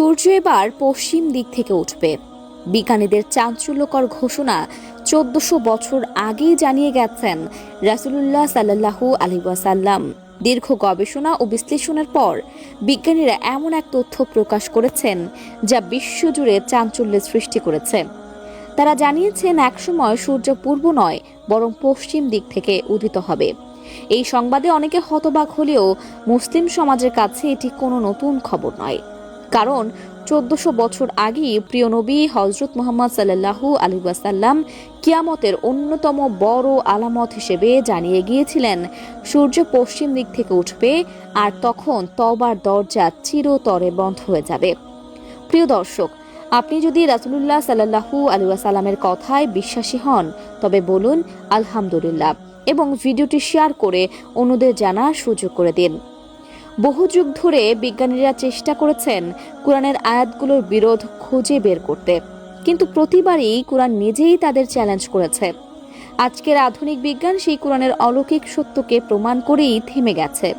সূর্য এবার পশ্চিম দিক থেকে উঠবে। বিজ্ঞানীদের চাঞ্চল্যকর ঘোষণা চোদ্দশো বছর আগেই জানিয়ে গেছেন রাসুলুল্লাহ সাল্লাহু আলহিবাসাল্লাম দীর্ঘ গবেষণা ও বিশ্লেষণের পর বিজ্ঞানীরা এমন এক তথ্য প্রকাশ করেছেন যা বিশ্বজুড়ে চাঞ্চল্যের সৃষ্টি করেছে। তারা জানিয়েছেন একসময় সূর্য পূর্ব নয়, বরং পশ্চিম দিক থেকে উদিত হবে। এই সংবাদে অনেকে হতবাক হলেও মুসলিম সমাজের কাছে এটি কোনো নতুন খবর নয়। কারণ চোদ্দশো বছর আগেই প্রিয় নবী হজরত মোহাম্মদ সাল্লাহু আলী ওয়াসাল্লাম কিয়ামতের অন্যতম বড় আলামত হিসেবে জানিয়ে গিয়েছিলেন। সূর্য পশ্চিম দিক থেকে উঠবে আর তখন তবার দরজা চিরতরে বন্ধ হয়ে যাবে। প্রিয় দর্শক, আপনি যদি রাসুলুল্লাহ সাল্লাহু আলী ওয়াসাল্লামের কথায় বিশ্বাসী হন, তবে বলুন আলহামদুলিল্লাহ এবং ভিডিওটি শেয়ার করে অন্যদের জানার সুযোগ করে দিন। বহু যুগ ধরে বিজ্ঞানীরা চেষ্টা করেছেন কোরআনের আয়াতগুলোর বিরোধ খুঁজে বের করতে। কিন্তু প্রতিবারই কোরআন নিজেই তাদের চ্যালেঞ্জ করেছে। আজকের আধুনিক বিজ্ঞান সেই কোরআনের অলৌকিক সত্যকে প্রমাণ করেই থেমে গেছে।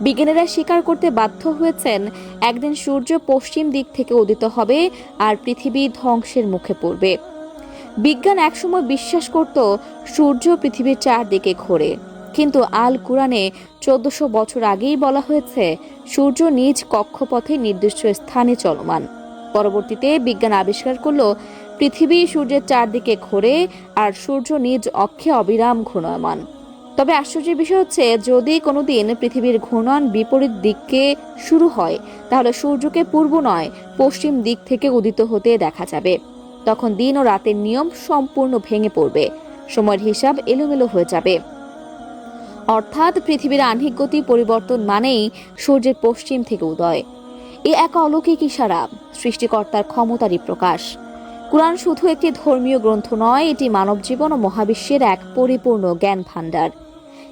বিজ্ঞানীরা স্বীকার করতে বাধ্য হয়েছেন, একদিন সূর্য পশ্চিম দিক থেকে উদিত হবে আর পৃথিবী ধ্বংসের মুখে পড়বে। বিজ্ঞান একসময় বিশ্বাস করত, সূর্য পৃথিবীর চারদিকে ঘোরে। কিন্তু আল কোরআনে চোদ্দশো বছর আগেই বলা হয়েছে, সূর্য নিজ কক্ষপথে নির্দিষ্ট স্থানে চলমান। পরবর্তীতে বিজ্ঞান আবিষ্কার করল, পৃথিবী সূর্যের চারদিকে ঘোরে আর সূর্য নিজ অক্ষে অবিরাম ঘূর্ণয়মান। তবে আশ্চর্যের বিষয় হচ্ছে, যদি কোনোদিন পৃথিবীর ঘূর্ণন বিপরীত দিককে শুরু হয়, তাহলে সূর্যকে পূর্ব নয়, পশ্চিম দিক থেকে উদিত হতে দেখা যাবে। তখন দিন ও রাতের নিয়ম সম্পূর্ণ ভেঙে পড়বে। সময়ের হিসাব এলোমেলো হয়ে যাবে। অর্থাৎ পৃথিবীর আহ্নিক গতি পরিবর্তন মানেই সূর্যের পশ্চিম থেকে উদয়। এ এক অলৌকিক ইশারা, সৃষ্টিকর্তার ক্ষমতারই প্রকাশ। কোরআন শুধু একটি ধর্মীয় গ্রন্থ নয়, এটি মানব জীবন ও মহাবিশ্বের এক পরিপূর্ণ জ্ঞান ভাণ্ডার।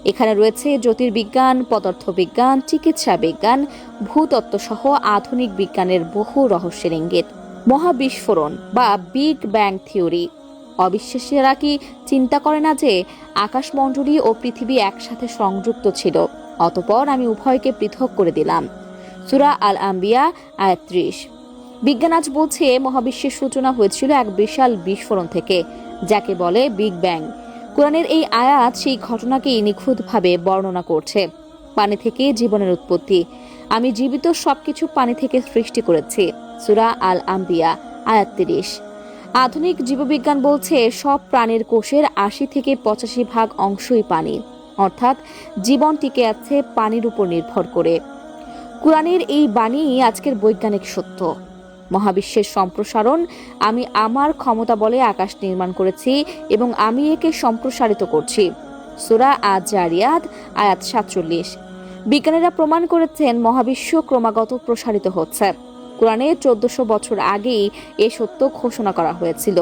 এখানে রয়েছে জ্যোতির্বিজ্ঞান, পদার্থবিজ্ঞান চিকিৎসা বিজ্ঞান ভূতত্ত্ব সহ আধুনিক বিজ্ঞানের বহু রহস্যের ইঙ্গিত। মহাবিস্ফোরণ বা বিগ ব্যাং থিওরি। অবিশ্বাসীরা কি চিন্তা করে না যে আকাশমণ্ডলী ও পৃথিবী একসাথে সংযুক্ত ছিল। অতপর আমি উভয়কে পৃথক করে দিলাম। সুরা আল আম্বিয়া আয়াত্রিশ বিজ্ঞান আজ বলছে, মহাবিশ্বের সূচনা হয়েছিল এক বিশাল বিস্ফোরণ থেকে, যাকে বলে বিগ ব্যাং। কোরআনের এই আয়াত সেই ঘটনাকেই নিখুঁতভাবে বর্ণনা করছে। পানি থেকে জীবনের উৎপত্তি। আমি জীবিত সবকিছু পানি থেকে সৃষ্টি করেছি। সুরা আল আম্বিয়া আয়াত তিরিশ। আধুনিক জীববিজ্ঞান বলছে সব প্রাণীর কোষের আশি থেকে পঁচাশি ভাগ অংশই পানি। অর্থাৎ জীবন টিকে আছে পানির উপর নির্ভর করে। কোরআনের এই বাণী আজকের বৈজ্ঞানিক সত্য। মহাবিশ্বের সম্প্রসারণ আমি আমার ক্ষমতা বলে আকাশ নির্মাণ করেছি এবং আমি একে সম্প্রসারিত করছি। সুরা আজ জারিয়াদ আয়াত সাতচল্লিশ। বিজ্ঞানীরা প্রমাণ করেছেন মহাবিশ্ব ক্রমাগত প্রসারিত হচ্ছে। কোরআনে চোদ্দশো বছর আগেই এ সত্য ঘোষণা করা হয়েছিল।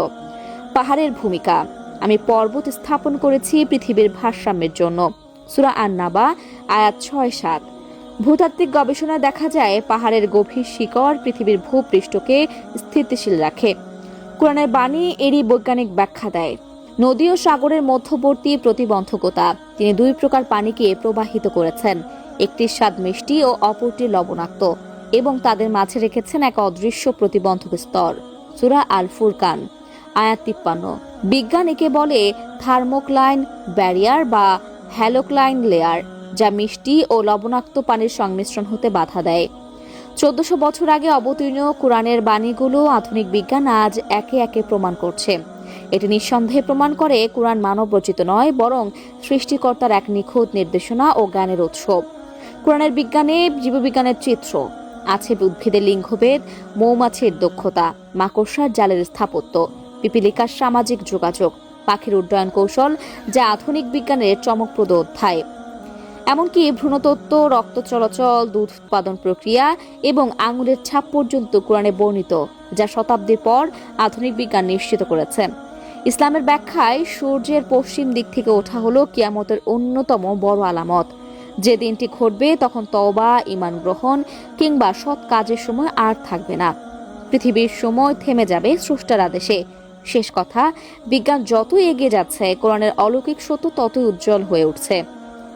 পাহাড়ের ভূমিকা। আমি পর্বত স্থাপন করেছি পৃথিবীর ভারসাম্যের জন্য। সুরা আন্নাবা, আয়াত ছয় সাত ভূতাত্ত্বিক গবেষণায় দেখা যায়, পাহাড়ের গভীর শিকড় পৃথিবীর ভূপৃষ্ঠকে স্থিতিশীল রাখে। কোরআনের বাণী এরই বৈজ্ঞানিক ব্যাখ্যা দেয়। নদী ও সাগরের মধ্যবর্তী প্রতিবন্ধকতা, তিনি দুই প্রকার পানিকে প্রবাহিত করেছেন। একটি স্বাদ মিষ্টি ও অপরটি লবণাক্ত। এবং তাদের মাঝে রেখেছেন এক অদৃশ্য প্রতিবন্ধক স্তর, সুরা আল ফুরকান আয়াত তিপ্পান্ন। বিজ্ঞান একে বলে থার্মোক্লাইন ব্যারিয়ার বা হ্যালোক্লাইন লেয়ার, যা মিষ্টি ও লবণাক্ত পানির সংমিশ্রণ হতে বাধা দেয়। চোদ্দশো বছর আগে অবতীর্ণ কোরআনের বাণীগুলো আধুনিক বিজ্ঞান আজ একে একে প্রমাণ করছে। এটি নিঃসন্দেহে প্রমাণ করে কোরআন মানব রচিত নয়, বরং সৃষ্টিকর্তার এক নিখুঁত নির্দেশনা ও জ্ঞানের উৎসব কোরআনের বিজ্ঞানে জীববিজ্ঞানের চিত্র আছে উদ্ভিদের লিঙ্গভেদ, মৌমাছির দক্ষতা, মাকড়সার জালের স্থাপত্য, পিপিলিকার সামাজিক যোগাযোগ, পাখির উড্ডয়ন কৌশল, যা আধুনিক বিজ্ঞানের চমকপ্রদ অধ্যায়। এমনকি ভ্রূণতত্ত্ব, রক্ত চলাচল, দুধ উৎপাদন প্রক্রিয়া এবং আঙুলের ছাপ পর্যন্ত কোরআনে বর্ণিত, যা শতাব্দীর পর আধুনিক বিজ্ঞান নিশ্চিত করেছে। ইসলামের ব্যাখ্যায় সূর্যের পশ্চিম দিক থেকে ওঠা হলো কিয়ামতের অন্যতম বড় আলামত। যে দিনটি ঘটবে তখন তওবা ইমান গ্রহণ কিংবা সৎ কাজের সময় আর থাকবে না। পৃথিবীর সময় থেমে যাবে স্রষ্টার আদেশে। শেষ কথা, বিজ্ঞান যতই এগিয়ে যাচ্ছে, কোরআনের অলৌকিক সত্য ততই উজ্জ্বল হয়ে উঠছে।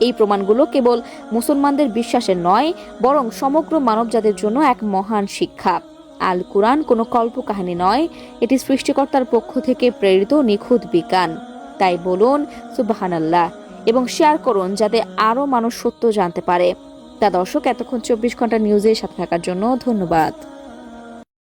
এই প্রমাণগুলো কেবল মুসলমানদের বিশ্বাসের নয়, বরং সমগ্র মানবজাতির জন্য এক মহান শিক্ষা। আল কোরআন কোনো কল্পকাহিনী নয়, এটি সৃষ্টিকর্তার পক্ষ থেকে প্রেরিত নিখুঁত বিজ্ঞান। তাই বলুন, সুবাহানাল্লাহ। এবং শেয়ার করুন যাতে আরও মানুষ সত্য জানতে পারে। তা দর্শক, এতক্ষণ চব্বিশ ঘণ্টা নিউজের সাথে থাকার জন্য ধন্যবাদ।